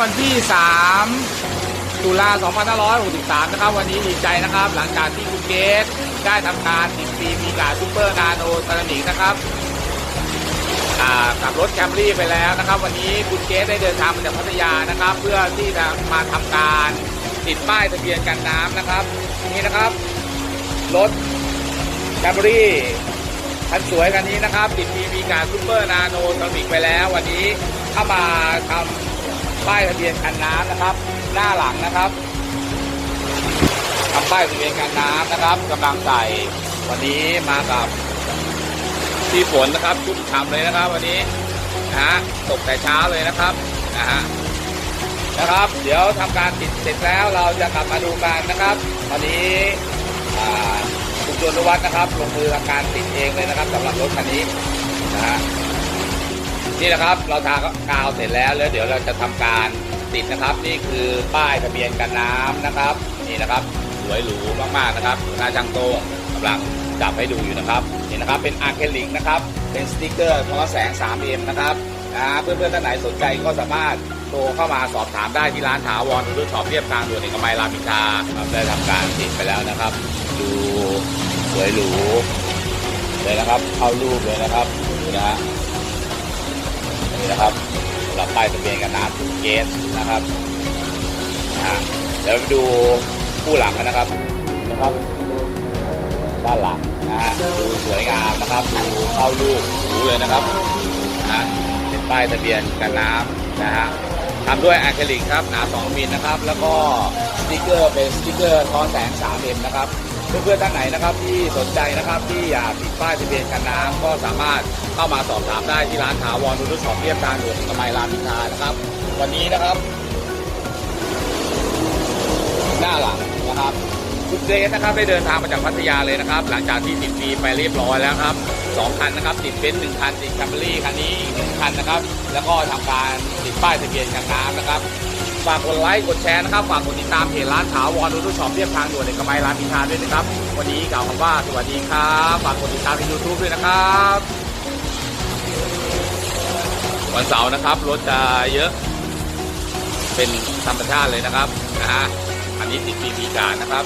วันที่ 3 ตุลา2563 นะครับ วันนี้ดีใจนะครับ หลังจากที่คุณเกตได้ทำการติดฟิล์มมีการซูเปอร์นาโนเซรามิกนะครับอ่าขับรถแคมรี่ไปแล้วนะครับ วันนี้คุณเกตได้เดินทางมาจากพัทยานะครับ เพื่อที่จะมาทำการติดป้ายทะเบียนกันน้ำนะครับนี่นะครับรถแคมรี่คันสวยคันนี้นะครับ ติดฟิล์มมีการซูเปอร์นาโนเซรามิกไปแล้ว วันนี้เข้ามาทำ ป้ายทะเบียนกันน้ำนะครับ หน้าหลังนะครับทำป้ายทะเบียนกันน้ำนะครับกำลังใส่วันนี้มากับที่ฝนนะครับชุ่มฉ่ำเลยนะครับ วันนี้นะฮะตกแต่เช้าเลยนะครับนะฮะนะครับ เดี๋ยวทำการติดเสร็จแล้วเราจะกลับมาดูกันนะครับตอนนี้คุณจวนวัฒน์นะครับลงมือทำการติดเองเลยนะครับสำหรับรถคันนี้นะฮะ นี่นะครับเราทากาวเสร็จแล้วแล้วเดี๋ยวเราจะทำการติดนะครับ นี่คือป้ายทะเบียนกันน้ำนะครับ นี่นะครับสวยหรูมากๆนะครับหน้าช่างโต้งกำลังจับให้ดูอยู่นะครับนี่นะครับเป็นอะคริลิกนะครับเป็นสติกเกอร์ทอแสง 3M นะครับนะเพื่อนๆท่านไหนสนใจก็สามารถโทรเข้ามาสอบถามได้ที่ร้านถาวรดูช็อปเรียบทางด่วนเอกมัยรามอินทราครับได้ทำการติดไปแล้วนะครับ ดูสวยหรูเลยนะครับ เข้ารูปเลยนะครับนี่นะฮะ นี่นะครับสำหรับป้ายทะเบียนกันน้ำเกสนะครับนะเดี๋ยวไปดูคู่หลังกันนะครับนะครับด้านหลังนะฮะดูสวยงามนะครับดูเข้ารูปหูเลยนะครับนะฮะเป็นป้ายทะเบียนกันน้ำนะฮะทำด้วยอะคริลิกครับหนา2มิลนะครับ แล้วก็สติกเกอร์เป็นสติกเกอร์ท้อนแสง3 m นะครับ เพื่อนๆท่านไหนนะครับที่สนใจนะครับที่อยากติดป้ายทะเบียนกันน้ำก็สามารถเข้ามาสอบถามได้ที่ร้านถาวรนุรุช็อปเรียบทางด่วนเอกมัยรามอินทรานะครับ วันนี้นะครับ หน้าหลังนะครับคุณเกรซนะครับได้เดินทางมาจากพัทยาเลยนะครับ หลังจากที่ติดฟีไปเรียบร้อยแล้วครับสองคันนะครับติดเบนซ์หนึ่งคันติดแคมเบอรี่คันนี้อีกหนึ่งคันนะครับ แล้วก็ทำการติดป้ายทะเบียนกันน้ำนะครับ ฝากกดไลค์กดแชร์นะครับ ฝากกดติดตามเพจร้านถาวรดูทุกช็อปเรียบทางด่วนในกระไมร้านพิธาด้วยนะครับ วันนี้กล่าวคำว่าสวัสดีครับ ฝากกดติดตามในยูทูบด้วยนะครับ วันเสาร์นะครับรถจะเยอะ เป็นธรรมชาติเลยนะครับนะฮะอันนี้ติดปีมีการนะครับ